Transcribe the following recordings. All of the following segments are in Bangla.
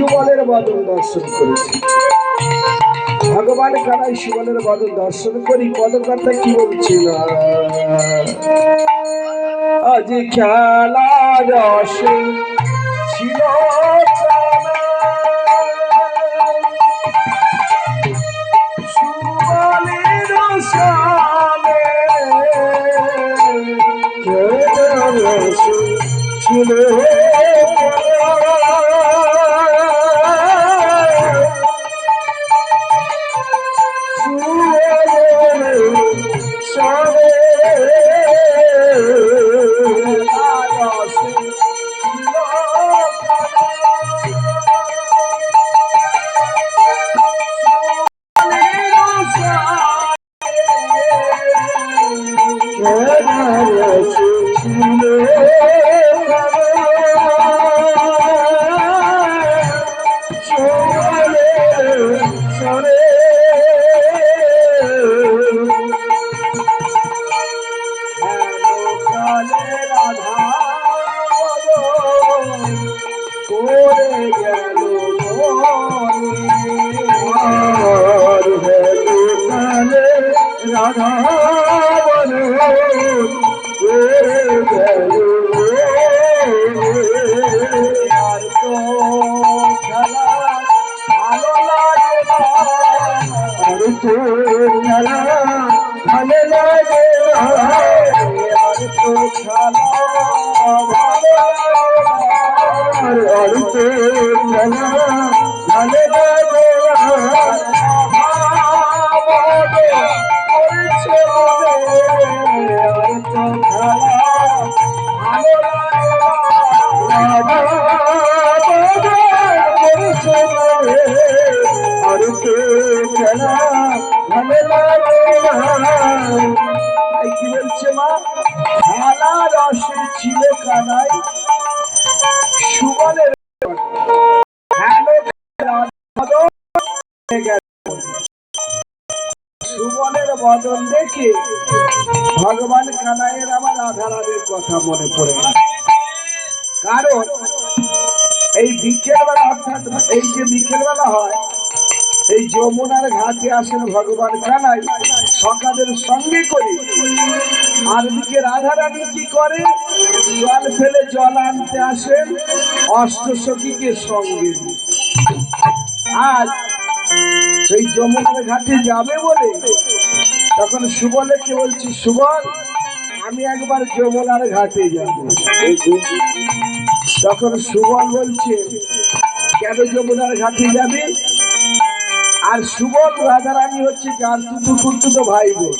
সুবলের বদন দর্শন করেছি ভগবান কানাই সুবলের বদন দর্শন করি। পদকর্তা কি বলছিল আজ খেলা রসে ছিল সুবলের সামনে খেলা কি বলছে মা? খেলা রসে ছিল কানাই সুবলের সুবলের বদন দেখে ভগবান কানাইয়ের আমার আধারাদের কথা মনে পড়ে কারণ এই বিকেল বেলা অর্থাৎ এই যে বিকেল বেলা হয়, এই যমুনার ঘাটে আসেন ভগবান কানাই, সকালের সঙ্গে করে আর দিকে রাধারানী কি করে জল ফেলে জল আনতে আসেন অষ্টসখীকে সঙ্গে নিয়ে। সেই যমুনার ঘাটে যাবে বলে তখন সুবলকে বলছি, সুবল, আমি একবার যমুনার ঘাটে যাব। তখন সুবল বলছে, কেন যমুনার ঘাটে যাবে? আর সুবল রাধারানী হচ্ছে যার তুতু কুতুতো ভাই বোন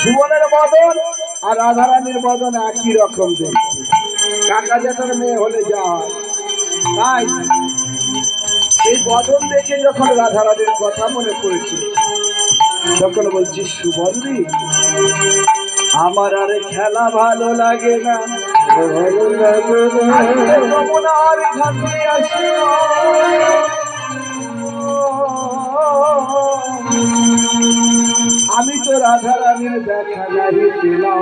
সুবলের বদন আর রাধারানীর বদন একই রকম দেখতে। কাকা জ্যাঠার মেয়ে হলে যা হয় তাই এই বদন দেখে যখন রাধারানীর কথা মনে পড়েছে তখন বলছি সুবন্ধি আমার আর খেলা ভালো লাগে না ভালো লাগে আসি আমি তো রাধা রানীর দেখা নাহি পেলাম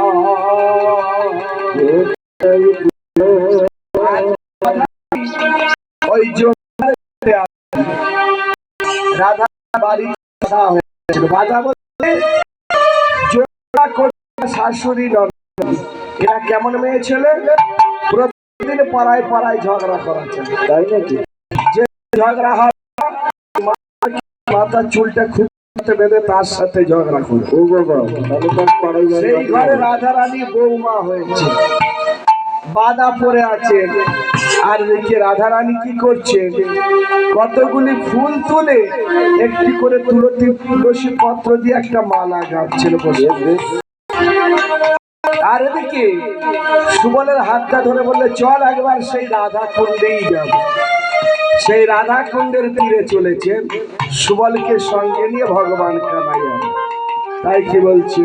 ওই। রাধা বাড়ি বাধা হয়েছিল। বাধা বলতে শাশুড়ি। এরা কেমন মেয়ে ছেলে? প্রতিদিন পাড়ায় পাড়ায় ঝগড়া করাচ্ছে। তাই নাকি? যে ঝগড়া হয় মাথা চুলটা খুঁজতে বেঁধে তার সাথে ঝগড়া করে। সেই ঘরে রাধা রানী বৌমা হয়েছে। বাধা পড়ে আছে আর দেখি রাধা রানী কি করছে কতগুলি ফুল তুলে একটি করে তুলসী তুলসী পত্র দিয়ে একটা মালা গাচ্ছিল আর এদিকে সুবলের হাতটা ধরে বললে, চল একবার সেই রাধা কুণ্ডেই যাব। সেই রাধা কুণ্ডের তীরে চলেছেন সুবলকে সঙ্গে নিয়ে ভগবান কানাইয়া। তাই কি বলছে?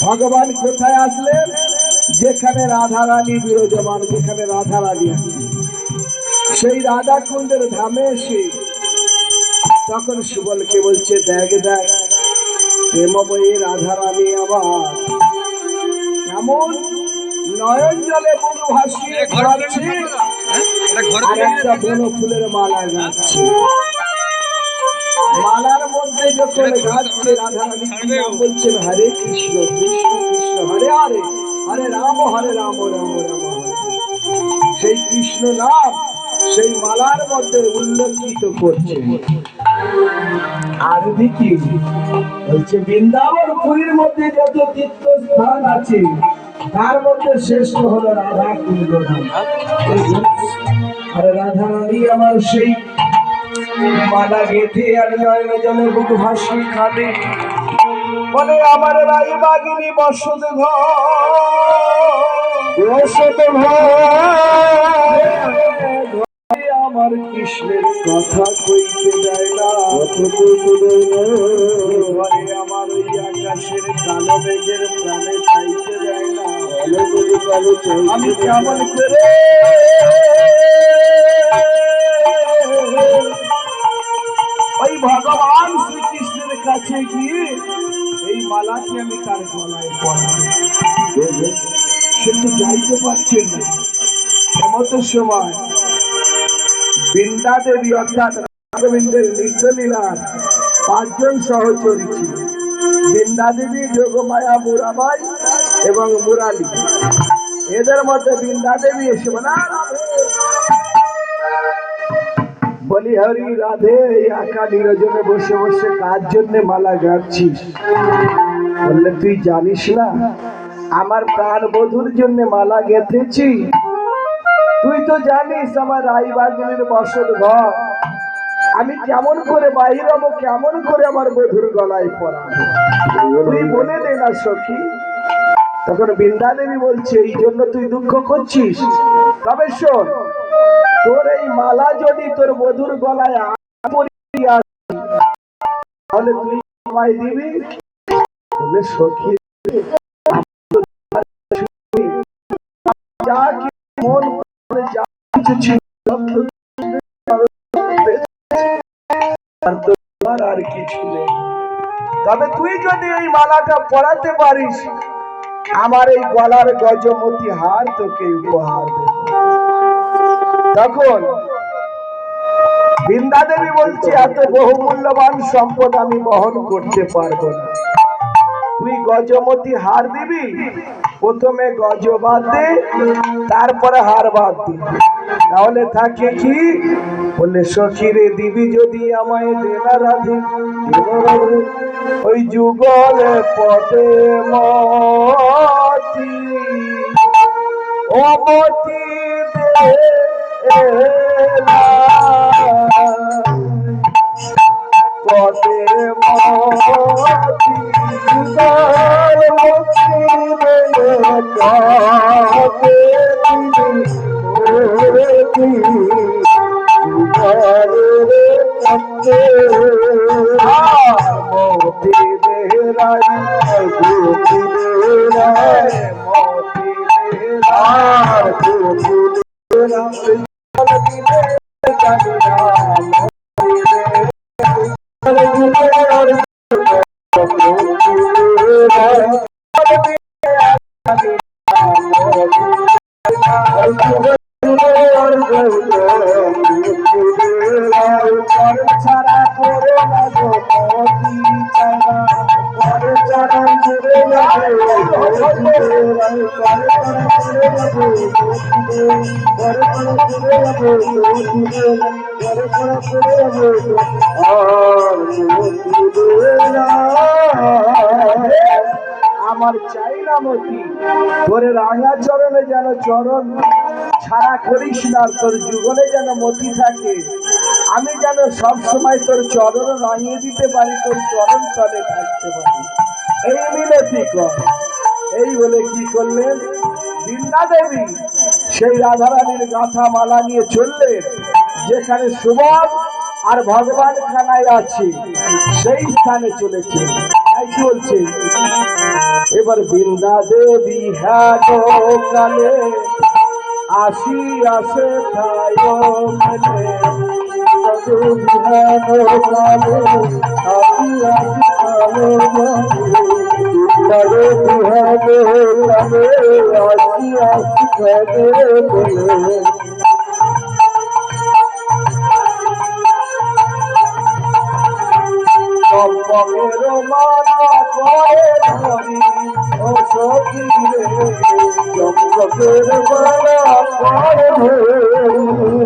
ভগবান কোথায় আসলেন? যেখানে রাধা রানী বিরাজমান যেখানে রাধা রানী সেই রাধা কুণ্ডের ধামে এসে তখন সুবলকে বলছে দেখ দেখ প্রেমময়ী রাধা রানী আমার কেমন নয়ন জলে মুখ ভাসিয়ে ঘোরাচ্ছে আর একটা বন ফুলের মালা গাচ্ছে। মালার মধ্যে যখন গাচ্ছে রাধা রানী কি নাম বলছেন হরে কৃষ্ণ কৃষ্ণ কৃষ্ণ হরে হরে হরে রাম হরে রাম রাম রাম হরে সেই কৃষ্ণ নাম সেই মালার মধ্যে উল্লেখিত করছে আর দেখি বলছে বৃন্দাবন পুরীর মধ্যে যত তীর্থ স্থান আছে তার মধ্যে শ্রেষ্ঠ হলো রাধা কুণ্ড। আর রাধা রানী আমার সেই মালা গেঁথে আর নয়ন জলে বুক ভাসি খাবে বলে, আমার রাই বাগিনী, বসত ঘর। আমার কৃষ্ণের কথা কইতে দেয় না। আমার ওই আকাশের কালো মেঘের প্রাণে চাইতে দেয় না। আমি কেমন করে ওই ভগবান শ্রীকৃষ্ণের কাছে গিয়ে এই মালাটি আমি তার গলায় পরাবো সে তো যাইতে পারছেন না। এমত সময় বৃন্দা দেবী অর্থাৎ রাঘবেন্দ্রের নৃত্য লীলার পাঁচজন সহচরী ছিল। বৃন্দা দেবী যোগমায়া মুরাবাই এবং মুরালি। এদের মধ্যে বৃন্দা দেবী এসে বলে "আ, রাধে।" বলি, হরি রাধে একা নিরজনে বসে বসে কার জন্য মালা গাচ্ছিস বললে, তুই জানিস না, আমার প্রাণ বধুর জন্য মালা গেঁথেছি। তুই তো জানিস আমার রাইবাগিনীর বসত ঘর। আমি কেমন করে বাহির হব, কেমন করে আমার বধুর গলায় পরাবো? তুই বলে দে না, সখী। তখন বৃন্দা দেবী বলছে, এই জন্য তুই দুঃখ করছিস। তবে শোন তোর এই মালা যদি তোর বধুর গলায় তুই দিবি? আর কিছু নেই। তবে তুই যদি এই মালাটা পরাতে পারিস, আমার এই গলার গজমতি হার তোকে উপহার দেব। তখন বৃন্দা দেবী বলছে, এত বহুমূল্যবান সম্পদ আমি বহন করতে পারব না। তুই গজমতি হার দিবি, প্রথমে গজ বাদ দে, তারপরে হার বাদ দি। তাহলে থাকে কি? বললে সখীরে দিবি যদি আমায় দেনা রাধে ওই যুগলে পদে মতি। মতি দে মতি মোতি আমার চাই না মতি তোর রাঙা চরণে যেন চরণ, ছাড়া করিস না তোর যুগলে যেন মতি থাকে। আমি যেন সব সময় তোর চরণ রাঙিয়ে দিতে পারি, তোর চরণ তলে থাকতে পারি। এই মিনতি কর। এই বলে কি করলেন? বৃন্দা দেবী সেই রাধারানীর গাথা মালা নিয়ে চললেন, যেখানে সুবল আর ভগবান খানায় আছে, সেই স্থানে চলেছে। তাই এবার বৃন্দা দেবী হ্যাঁ কালে আসি, আসে থায় মেলে হ্যাঁ কালে আসি আসি থায় মেলে হ্যাঁ গো কালে আসি আসি থায় মেলে চম্পকের মালা করে ধরি ও সখী রে চম্পকের মালা করে ধরি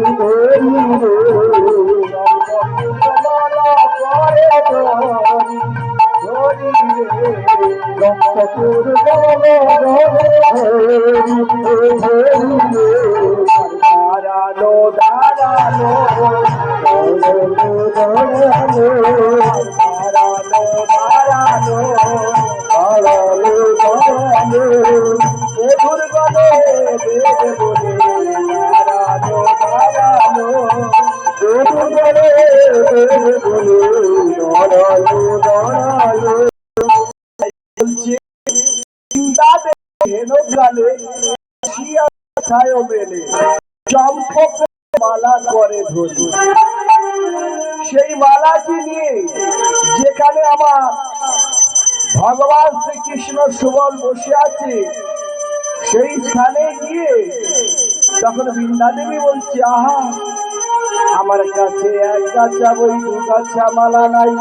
চম্পকের মালা করে ধরি ধরি রে চম্পকের মালা ধরি ধরি দাঁড়ানো দাঁড়ানো দাঁড়ানো দাঁড়ানো দাঁড়ানো দাঁড়ানো দাঁড়ানো মধুর গলে বেদ বলে দাঁড়ানো দাঁড়ানো মধুর গলে বেদ বলে দাঁড়ানো দাঁড়ানো বলছে মেলে করে সেই মালাটি নিয়ে যেখানে আমার ভগবান শ্রীকৃষ্ণ সুবল বসে আছে, সেই স্থানে গিয়ে তখন বৃন্দা দেবী বলছে, আহা আমার কাছে এক গাছা বই, দু গাছা মালা নাই।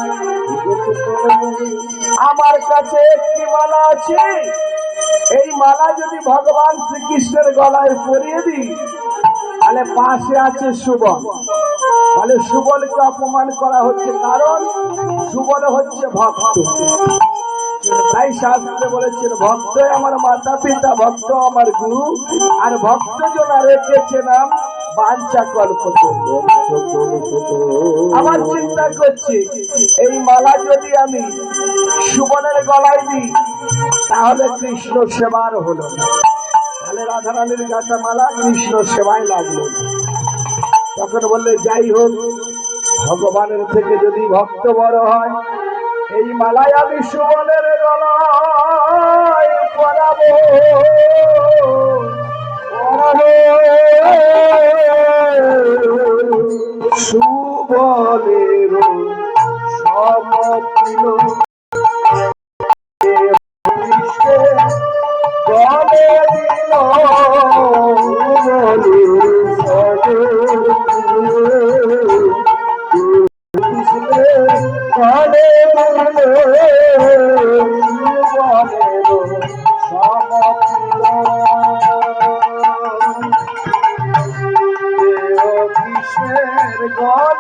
আমার কাছে একটি মালা আছে। এই মালা যদি ভগবান শ্রীকৃষ্ণের গলায় পরিয়ে দিই, তাহলে পাশে আছে সুবল। তাহলে সুবলকে অপমান করা হচ্ছে কারণ সুবল হচ্ছে ভক্ত। তাই শাস্ত্রে বলেছেন ভক্ত আমার মাতা পিতা ভক্ত আমার গুরু, আর ভক্ত জনা রেখেছে নাম বাঞ্চা কল্প আমার চিন্তা করছি, এই মালা যদি আমি সুবনের গলায় দিই, তাহলে কৃষ্ণ সেবার হলো তাহলে রাধারানীর গাছা মালা কৃষ্ণ সেবায় লাগল তখন বললে, যাই হোক, ভগবানের থেকে যদি ভক্ত বড় হয়, এই মালায় আমি সুবনের গলায় পরাবো। সুবলের সমপ্রিয় গলে দিল।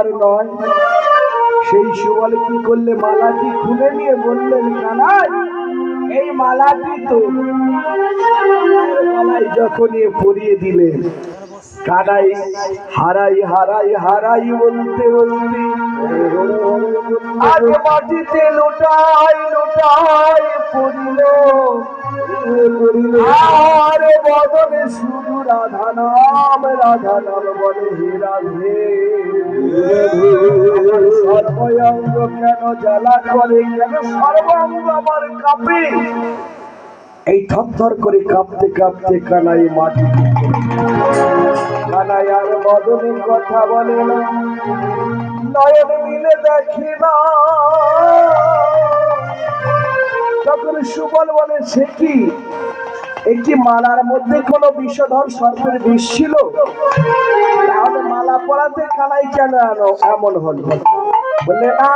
তো আমার নয়। সেই সুবল কি করলে মালাটি খুলে নিয়ে বললেন, কানাই, এই মালাটি তো গলায় যখনই পরিয়ে দিলেন কানাই হারাই হারাই হারাই বলতে বলতে। আজ মাটিতে লুটাই লুটাই পড়িল। আর বদনে শুধু রাধা নাম রাধা নাম বলে, হে রাধে। সর্বঙ্গ কেন জ্বালা করে, কেন সর্বাঙ্গ আমার কাঁপে? এই থরথর করে কাঁপতে কাঁপতে কানাই মাটি কথা বলে, নয়ন মিলে দেখি না। সুবল বলে, সে কি? একটি মালার মধ্যে কোনো বিষধর সর্পের বিষ ছিল? তাহলে মালা পরাতে কানাই কেন আনো? এমন হলো। বললে, না,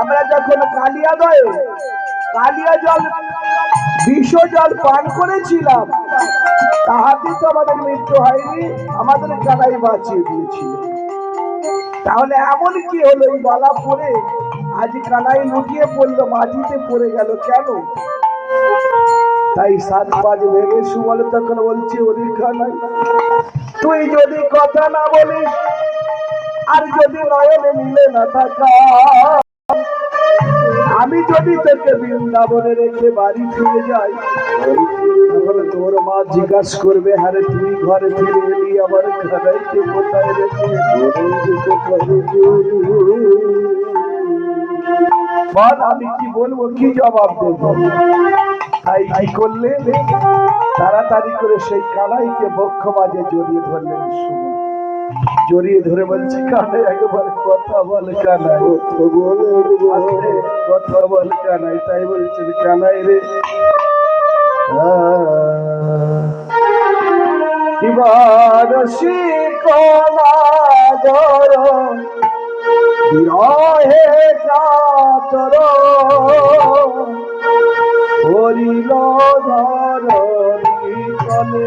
আমরা যখন কালিয়া দয়ে কালিয়া জল বিষ জল পান করেছিলাম তাহাতে তো আমাদের মৃত্যু হয়নি, আমাদের কানাই বাঁচিয়ে দিয়েছিল। তাহলে এমন কি হলো? এই গলা পরে আজ কানাই লুটিয়ে পড়ল, মাটিতে পড়ে গেল কেন? তাই সাত পাঁচ ভেবে সুবল তখন বলছে, ওরে কানাই তুই যদি কথা না বলিস, আর যদি নয়নে মিলে না থাকা আমি যদি তোকে বৃন্দাবনে রেখে বাড়ি ফিরে যাই, তাহলে তোর মা জিজ্ঞাসা করবে, আরে তুই ঘরে ফিরে এলি আমার বল, আমি কি বলব, কি জবাব দেবো? তাই কি করলে? তাড়াতাড়ি করে সেই কানাইকে বক্ষ মাঝে জড়িয়ে ধরলেন জড়িয়ে ধরে বলছি কানাই একবার কথা বল কানাই। কথা বল কানাই তাই বলছেন কানাই রে। কিবার শিকনাগর বিরহে কাতর হরিল ধরণী কলে।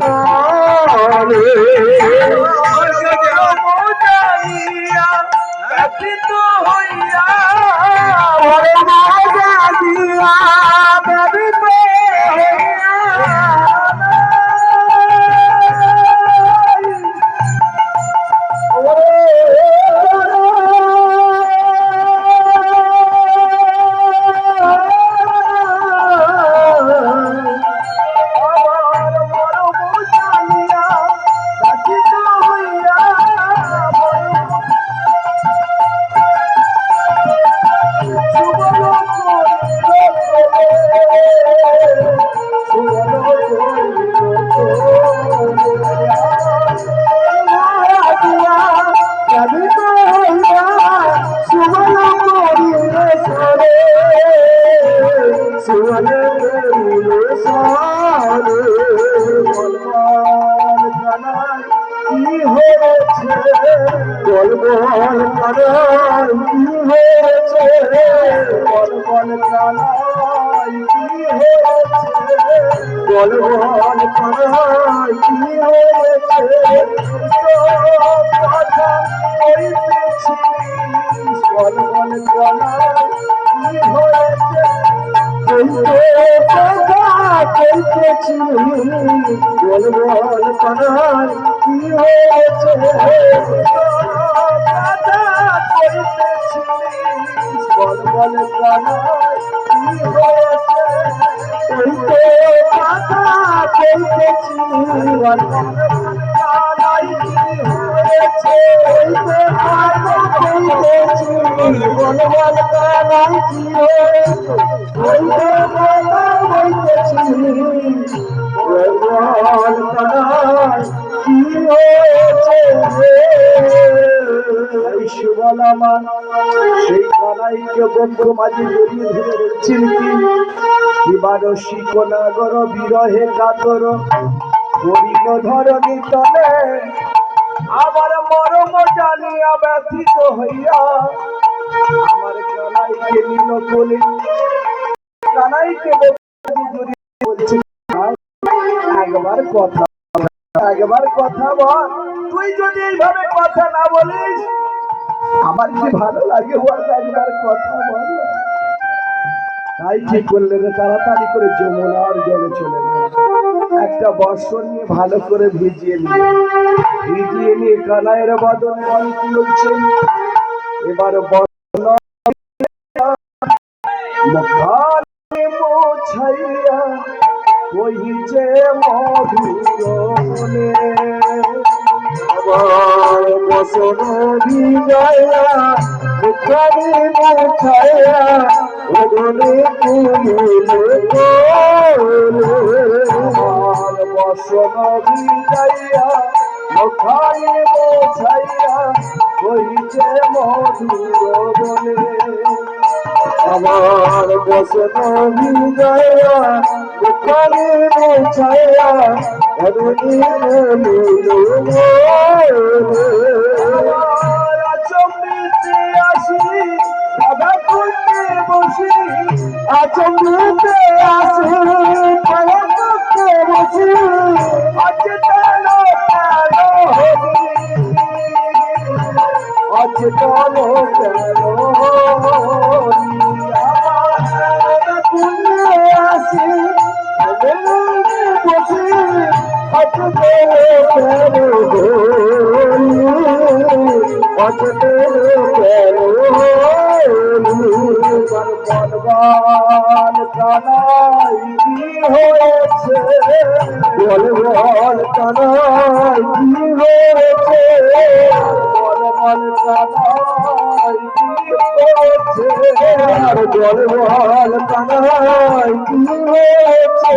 ஆலே বলবাল কানাই কি হয়েছে বলবাল কানাই কি হয়েছে বলবাল কানাই কি হয়েছে কথা কইতেছিস বলবাল কানাই কি হয়েছে কথা কি হয়েছে? ওই তো কথা কইতেছি বল বল কানাই কি হয়েছে আমার। সেই কানাইকে বঙ্গ মাঝে জড়িয়ে ধরে বলছেন কি? এবার শিকনাগর, বিরহে কাতর হরিণ ধরণী তলে আমার মরম জানিয়া ব্যথিত হইয়া আমার কানাইকে নিল কোলে কানাইকে বলছে একবার কথা একবার কথা বল। তুই যদি এইভাবে কথা না বলিস আমার কি ভালো লাগে একবার কথা বল? তাই কি করলে রে তাড়াতাড়ি করে যমুনার জলে চলে গেল। একটা বর্ষণ নিয়ে ভালো করে ভিজিয়ে নিয়ে ভিজিয়ে নিয়ে কানাইয়ের বদনে অনেক লোকছে এবার বর্ষণ মুখানে মোছাইয়া আমার বসন ভিজাইয়া মুখানে মোছাইয়া ওদনে কুমিলে বসন ভিজাইয়া মুখানে মোছাইয়া কহিছে মধুরনে আমার বসন বিজয়া দুঃখানে মোছায়া চম্বিতে আসি কুণ্ডে বসি আচম্বিতে আসি রাধা কুণ্ডে বসি আজ তেন তেন হবি আজ কেন? বলবান কানাই কি হয়েছে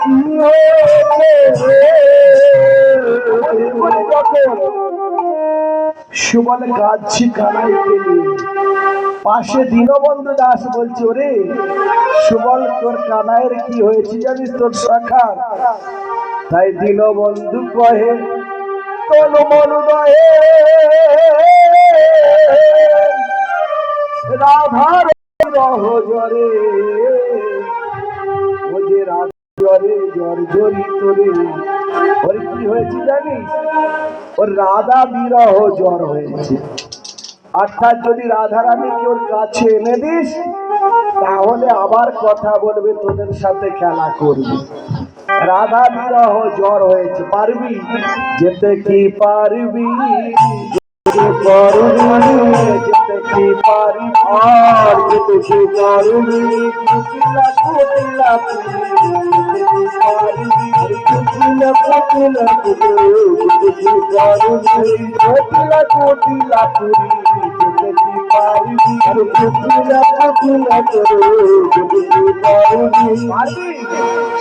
কানাই কানাই কানাই সুবল কাঁদছি কানাইকে পাশে দীনবন্ধু দাস বলছে, ওরে, সুবল, তোর কানায়ের কি হয়েছে জানিস তোর শাখা? তাই দীনবন্ধু কহে, তন মন রাধার রহ জরে জ্বর ওর কাছে এনে দিস, তাহলে আবার কথা বলবে, তোদের সাথে খেলা করবে। রাধা বিরহ জ্বর হয়েছে, পারবি? যেতে কি পারবি? পারবি? পারি আর যেতে পারবি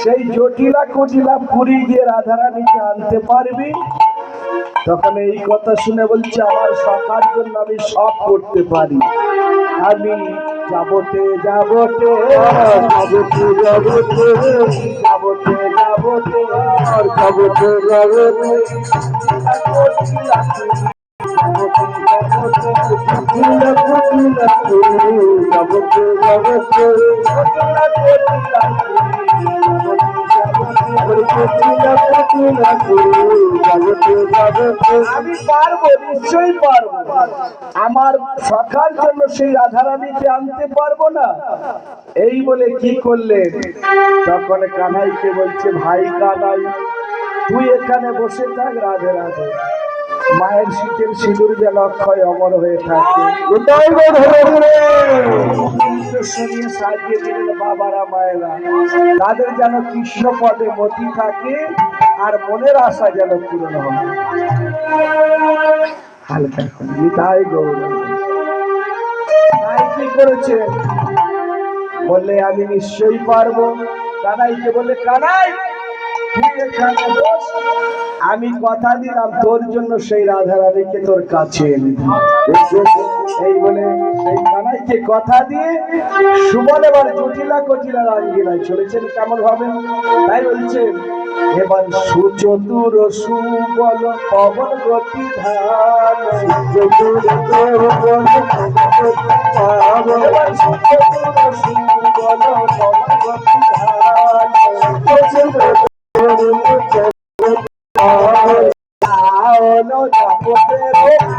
সেই জটিলা কুটিলা পুরী গিয়ে রাধারানীকে আনতে পারবি তখন এই কথা শুনে বলছে আমার সকার জন্য আমি সব করতে পারি আমি যাবতে যাবতে যাবতে যাবতে যাবতে যাবতে আর যাবতে যাবতে নিশ্চয়ই পারব। আমার সকাল জন্য সেই রাধারানীকে আনতে পারব না। এই বলে কি করলেন? তখন কানাইকে বলছে, ভাই কানাই, তুই এখানে বসে থাক, রাধে রাধে। মায়ের শীতের সিঁদুর যেন অক্ষয় অমর হয়ে থাকে। সাজিয়ে দিলেন বাবারা মায়েরা। তাদের যেন কৃষ্ণ পদে মতি থাকে আর মনের আশা যেন পূরণ হয়। হালকা তাই কি করেছে? বললে আমি নিশ্চয়ই পারব। কানাইকে বলে কানাই। আমি কথা দিলাম, তোর জন্য সেই রাধারানীকে তোর কাছে। এই বলে সেই কানাইকে কথা দিয়ে সুমন এবার জটিলা কটিলা রাঙ্গিনায় চলেছেন, কেমন ভাবে তাই বলছেন এবার সুচতুর সুবল পবন গতি ধান সুচতুর সুবল পবন গতি ধান আলো no, no, আলো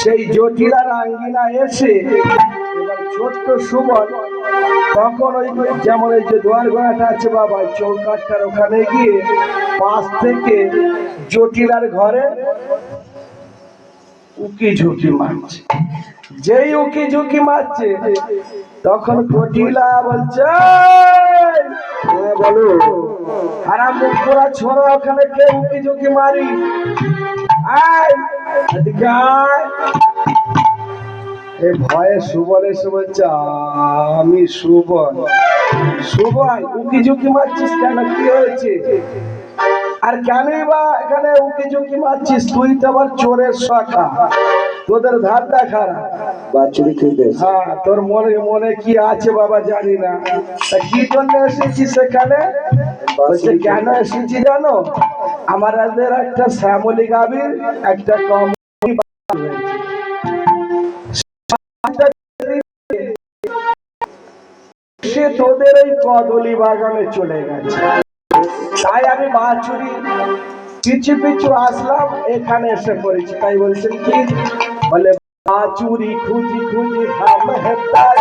সেই জটিলা রাঙ্গিনা এসে ছোট্ট সুমন তখন ওই যেমন এই যে দোয়ার গোড়াটা আছে বাবা চৌকাঠটার ওখানে গিয়ে পাশ থেকে জটিলার ঘরে উকি ঝুঁকি মারছে যেই উকি ঝুঁকি মারছে তখন কটিলা বলছে! হ্যাঁ, বলো করা ছোড়া ওখানে কে উকি ঝুঁকি মারি আয়। এ ভয়ে সুবল সময় চা আমি সুবল। সুবল উকি ঝুঁকি মারছিস কেন? কি হয়েছে? আর কেনই বা এখানে উকি ঝুঁকি মারছিস তুই তো আবার চোরের শাখা। তোদের ধার খারাপ খেতে হ্যাঁ তোর মনে মনে কি আছে বাবা জানি না। তা কি জন্য এসেছিস সেখানে? বলছে কেন এসেছি জানো? আমার একটা শ্যামলি গাভীর একটা কম সে তোদের এই কদলি বাগানে চলে গেছে। তাই আমি বাছুরি পিছু পিছু আসলাম, এখানে এসে পড়েছি। তাই বলছেন কি? বলে বাছুরি খুঁজি খুঁজি হেতায়